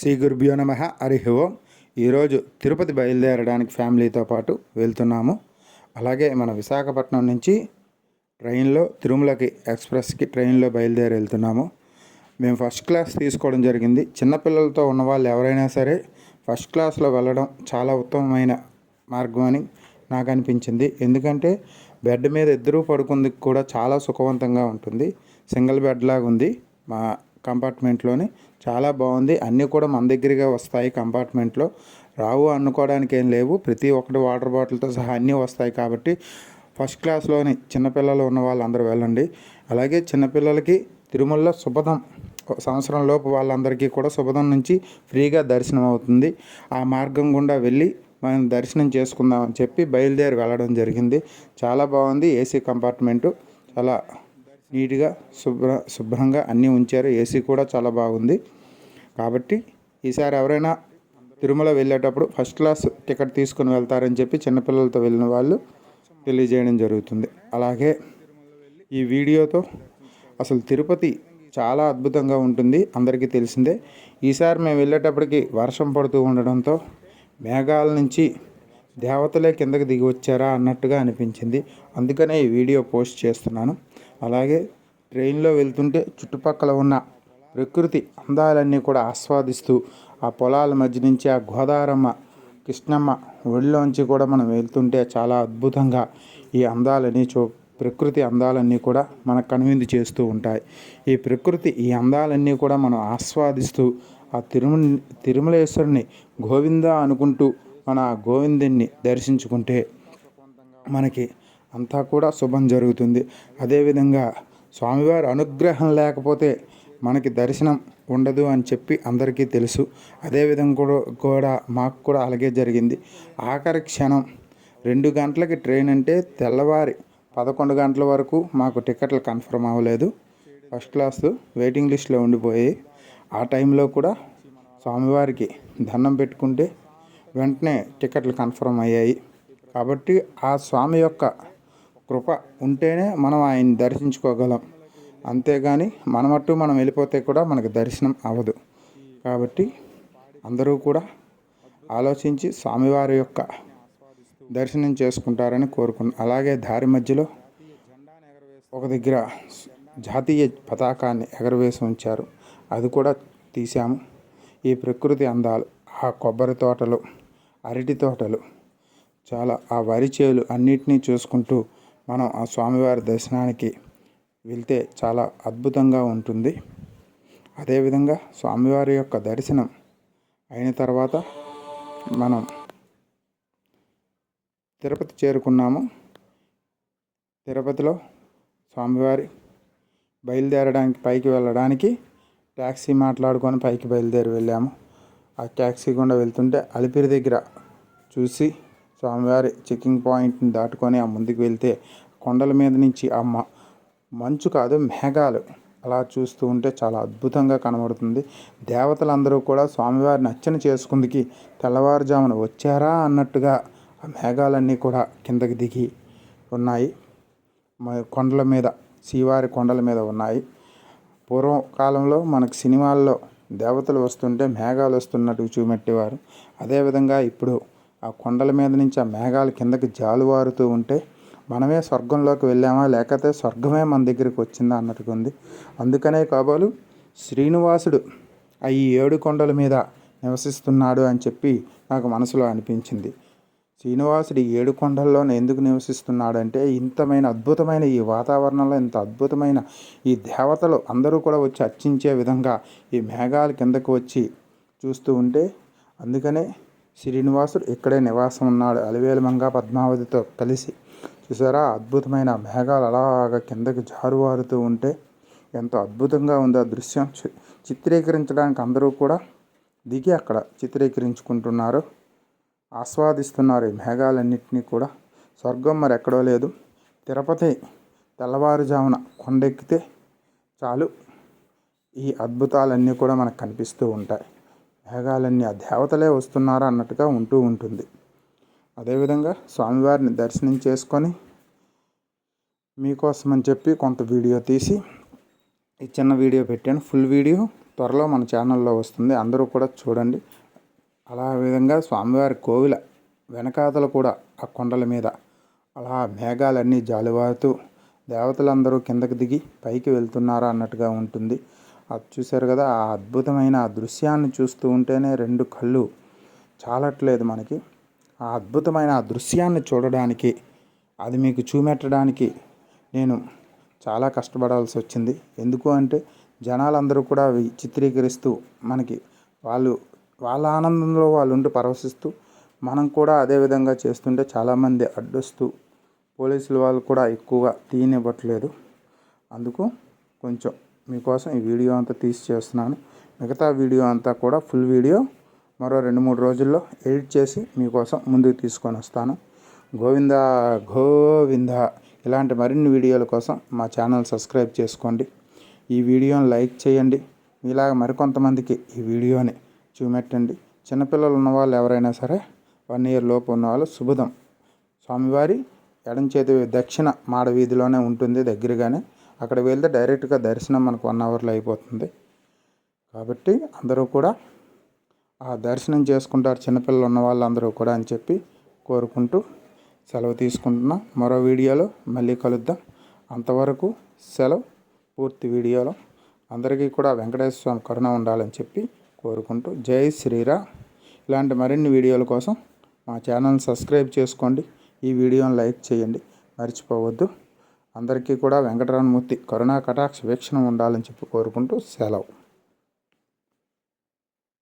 శ్రీ గురుభ్యో నమ హరి ఓం. ఈరోజు తిరుపతి బయలుదేరడానికి ఫ్యామిలీతో పాటు వెళ్తున్నాము. అలాగే మన విశాఖపట్నం నుంచి ట్రైన్లో తిరుమలకి ఎక్స్ప్రెస్కి ట్రైన్లో బయలుదేరి వెళ్తున్నాము. మేము ఫస్ట్ క్లాస్ తీసుకోవడం జరిగింది. చిన్నపిల్లలతో ఉన్న వాళ్ళు ఎవరైనా సరే ఫస్ట్ క్లాస్లో వెళ్ళడం చాలా ఉత్తమమైన మార్గం అని నాకు అనిపించింది. ఎందుకంటే బెడ్ మీద ఇద్దరూ పడుకుంది కూడా చాలా సుఖవంతంగా ఉంటుంది. సింగిల్ బెడ్ లాగా ఉంది. మా కంపార్ట్మెంట్లోని. చాలా బాగుంది. అన్నీ కూడా మన దగ్గరగా వస్తాయి కంపార్ట్మెంట్లో. రావు అనుకోవడానికి ఏం లేవు. ప్రతి ఒక్కటి వాటర్ బాటిల్తో సహా అన్నీ వస్తాయి కాబట్టి ఫస్ట్ క్లాస్లోని చిన్నపిల్లలు ఉన్న వాళ్ళందరూ వెళ్ళండి. అలాగే చిన్నపిల్లలకి తిరుమలలో శుభదం సంవత్సరం లోపు వాళ్ళందరికీ కూడా శుభదం నుంచి ఫ్రీగా దర్శనం అవుతుంది. ఆ మార్గం గుండా వెళ్ళి మనం దర్శనం చేసుకుందామని చెప్పి బయలుదేరి వెళ్ళడం జరిగింది. చాలా బాగుంది. AC compartment. చాలా నీట్గా శుభ్ర శుభ్రంగా అన్నీ ఉంచారు. ఏసీ కూడా చాలా బాగుంది. కాబట్టి ఈసారి ఎవరైనా తిరుమల వెళ్ళేటప్పుడు ఫస్ట్ క్లాస్ టికెట్ తీసుకుని వెళ్తారని చెప్పి చిన్నపిల్లలతో వెళ్ళిన వాళ్ళు తెలియజేయడం జరుగుతుంది. అలాగే ఈ వీడియోతో అసలు తిరుపతి చాలా అద్భుతంగా ఉంటుంది. అందరికీ తెలిసిందే. ఈసారి మేము వెళ్ళేటప్పటికి వర్షం పడుతూ ఉండడంతో మేఘాల నుంచి దేవతలే కిందకి దిగి వచ్చారా అన్నట్టుగా అనిపించింది. అందుకనే ఈ వీడియో పోస్ట్ చేస్తున్నాను. అలాగే ట్రైన్లో వెళ్తుంటే చుట్టుపక్కల ఉన్న ప్రకృతి అందాలన్నీ కూడా ఆస్వాదిస్తూ ఆ పొలాల మధ్య నుంచి ఆ గోదారమ్మ కృష్ణమ్మ ఒడిలోంచి కూడా మనం వెళ్తుంటే చాలా అద్భుతంగా ఈ అందాలని చూ ప్రకృతి అందాలన్నీ కూడా మనకు కనువిందు చేస్తూ ఉంటాయి. ఈ ప్రకృతి ఈ అందాలన్నీ కూడా మనం ఆస్వాదిస్తూ ఆ తిరుమల తిరుమలేశ్వరుని గోవింద అనుకుంటూ మన ఆ గోవిందుని దర్శించుకుంటే మనకి అంతా కూడా శుభం జరుగుతుంది. అదేవిధంగా స్వామివారి అనుగ్రహం లేకపోతే మనకి దర్శనం ఉండదు అని చెప్పి అందరికీ తెలుసు. అదేవిధంగా కూడా కూడా మాకు కూడా అలాగే జరిగింది. ఆఖరి క్షణం రెండు గంటలకి ట్రైన్ అంటే తెల్లవారి పదకొండు గంటల వరకు మాకు టికెట్లు కన్ఫర్మ్ అవ్వలేదు. ఫస్ట్ క్లాస్ వెయిటింగ్ లిస్ట్లో ఉండిపోయి ఆ టైంలో కూడా స్వామివారికి దండం పెట్టుకుంటే వెంటనే టికెట్లు కన్ఫర్మ్ అయ్యాయి. కాబట్టి ఆ స్వామి యొక్క కృప ఉంటేనే మనం ఆయన్ని దర్శించుకోగలం. అంతేగాని మనమట్టు మనం వెళ్ళిపోతే కూడా మనకు దర్శనం అవ్వదు. కాబట్టి అందరూ కూడా ఆలోచించి స్వామివారి యొక్క దర్శనం చేసుకుంటారని కోరుకున్నాను అలాగే దారి మధ్యలో ఒక దగ్గర జాతీయ పతాకాన్ని ఎగరవేసి ఉంచారు. అది కూడా తీసాము ఈ ప్రకృతి అందాలు ఆ కొబ్బరి తోటలు అరటి తోటలు చాలా ఆ వరి చేలు అన్నిటినీ చూసుకుంటూ మనం ఆ స్వామివారి దర్శనానికి వెళ్తే చాలా అద్భుతంగా ఉంటుంది. అదేవిధంగా స్వామివారి యొక్క దర్శనం అయిన తర్వాత మనం తిరుపతి చేరుకున్నాము. తిరుపతిలో స్వామివారి బయలుదేరడానికి పైకి వెళ్ళడానికి ట్యాక్సీ మాట్లాడుకొని పైకి బయలుదేరి వెళ్ళాము. ఆ ట్యాక్సీ గుండా వెళ్తుంటే అలిపిరి దగ్గర చూసి స్వామివారి చెకింగ్ పాయింట్ని దాటుకొని ఆ ముందుకు వెళ్తే కొండల మీద నుంచి ఆ మంచు కాదు మేఘాలు అలా చూస్తూ ఉంటే చాలా అద్భుతంగా కనబడుతుంది. దేవతలందరూ కూడా స్వామివారిని అర్చన చేసుకుందికి తెల్లవారుజామున వచ్చారా అన్నట్టుగా ఆ మేఘాలన్నీ కూడా కిందకి దిగి ఉన్నాయి. కొండల మీద శ్రీవారి కొండల మీద ఉన్నాయి. పూర్వకాలంలో మనకు సినిమాల్లో దేవతలు వస్తుంటే మేఘాలు వస్తున్నట్టు చూపెట్టేవారు. అదేవిధంగా ఇప్పుడు ఆ కొండల మీద నుంచి ఆ మేఘాలు కిందకి జాలువారుతూ ఉంటే మనమే స్వర్గంలోకి వెళ్ళామా? లేకపోతే స్వర్గమే మన దగ్గరికి వచ్చిందా అన్నట్టుగా ఉంది. అందుకనే కాబోలు శ్రీనివాసుడు ఆ ఈ ఏడు కొండల మీద నివసిస్తున్నాడు అని చెప్పి నాకు మనసులో అనిపించింది. శ్రీనివాసుడు ఈ ఏడు కొండల్లోనే ఎందుకు నివసిస్తున్నాడంటే ఇంతమైన అద్భుతమైన ఈ వాతావరణంలో ఇంత అద్భుతమైన ఈ దేవతలు అందరూ కూడా వచ్చి అర్చించే విధంగా ఈ మేఘాలు కిందకు వచ్చి చూస్తూ ఉంటే అందుకనే శ్రీనివాసుడు ఇక్కడే నివాసం ఉన్నాడు అలివేలమంగా పద్మావతితో కలిసి చూసారా? అద్భుతమైన మేఘాలు అలాగ కిందకి జారువారుతూ ఉంటే ఎంతో అద్భుతంగా ఉంది ఆ దృశ్యం. చిత్రీకరించడానికి అందరూ కూడా దిగి అక్కడ చిత్రీకరించుకుంటున్నారు. ఆస్వాదిస్తున్నారు ఈ మేఘాలన్నింటినీ కూడా. స్వర్గం మరి ఎక్కడో లేదు. తిరుపతి తెల్లవారుజామున కొండెక్కితే చాలు. ఈ అద్భుతాలన్నీ కూడా మనకు కనిపిస్తూ ఉంటాయి. మేఘాలన్నీ ఆ దేవతలే వస్తున్నారా అన్నట్టుగా ఉంటూ ఉంటుంది. అదేవిధంగా స్వామివారిని దర్శనం చేసుకొని మీకోసమని చెప్పి కొంత వీడియో తీసి ఈ చిన్న వీడియో పెట్టాను. ఫుల్ వీడియో త్వరలో మన ఛానల్లో వస్తుంది. అందరూ కూడా చూడండి. అలా విధంగా స్వామివారి కోవిల వెనకాతల కూడా ఆ కొండల మీద అలా మేఘాలన్నీ జాలివారుతూ దేవతలందరూ కిందకి దిగి పైకి వెళ్తున్నారా అన్నట్టుగా ఉంటుంది. అది చూశారు కదా ఆ అద్భుతమైన ఆ దృశ్యాన్ని చూస్తూ ఉంటేనే రెండు కళ్ళు చాలట్లేదు మనకి. ఆ అద్భుతమైన ఆ దృశ్యాన్ని చూడడానికి అది మీకు చూపెట్టడానికి నేను చాలా కష్టపడాల్సి వచ్చింది. ఎందుకు అంటే జనాలందరూ కూడా అవి చిత్రీకరిస్తూ మనకి వాళ్ళు వాళ్ళ ఆనందంలో వాళ్ళు ఉండి పరవశిస్తూ మనం కూడా అదే విధంగా చేస్తుంటే చాలామంది అడ్డొస్తూ పోలీసుల వాళ్ళు కూడా ఎక్కువగా తీయనివ్వట్లేదు. అందుకు కొంచెం మీకోసం ఈ వీడియో అంతా తీసి చేస్తున్నాను. మిగతా వీడియో అంతా కూడా ఫుల్ వీడియో. మరో రెండు మూడు రోజుల్లో ఎడిట్ చేసి మీకోసం ముందుకు తీసుకొని వస్తాను. గోవింద గోవింద. ఇలాంటి మరిన్ని వీడియోల కోసం మా ఛానల్ సబ్స్క్రైబ్ చేసుకోండి. ఈ వీడియోని లైక్ చేయండి. మీలాగా మరికొంతమందికి ఈ వీడియోని చూపెట్టండి. చిన్నపిల్లలు ఉన్నవాళ్ళు ఎవరైనా సరే వన్ ఇయర్ లోపు ఉన్నవాళ్ళు శుభదం స్వామివారి ఎడం చేతి దక్షిణ మాడ వీధిలోనే ఉంటుంది దగ్గరగానే. అక్కడ వెళ్తే డైరెక్ట్గా దర్శనం మనకు వన్ అవర్లో అయిపోతుంది. కాబట్టి అందరూ కూడా ఆ దర్శనం చేసుకుంటారు చిన్నపిల్లలు ఉన్న వాళ్ళందరూ కూడా అని చెప్పి కోరుకుంటూ సెలవు తీసుకుంటున్నా. మరో వీడియోలో మళ్ళీ కలుద్దాం. అంతవరకు సెలవు పూర్తి వీడియోలో. అందరికీ కూడా వెంకటేశ్వర స్వామి కరుణ ఉండాలని చెప్పి కోరుకుంటూ జై శ్రీరామ్. ఇలాంటి మరిన్ని వీడియోల కోసం మా ఛానల్ సబ్స్క్రైబ్ చేసుకోండి. ఈ వీడియోని లైక్ చేయండి. మర్చిపోవద్దు. అందరికీ కూడా వెంకటరమణమూర్తి కరుణా కటాక్ష వీక్షణ ఉండాలని చెప్పి కోరుకుంటూ సెలవు.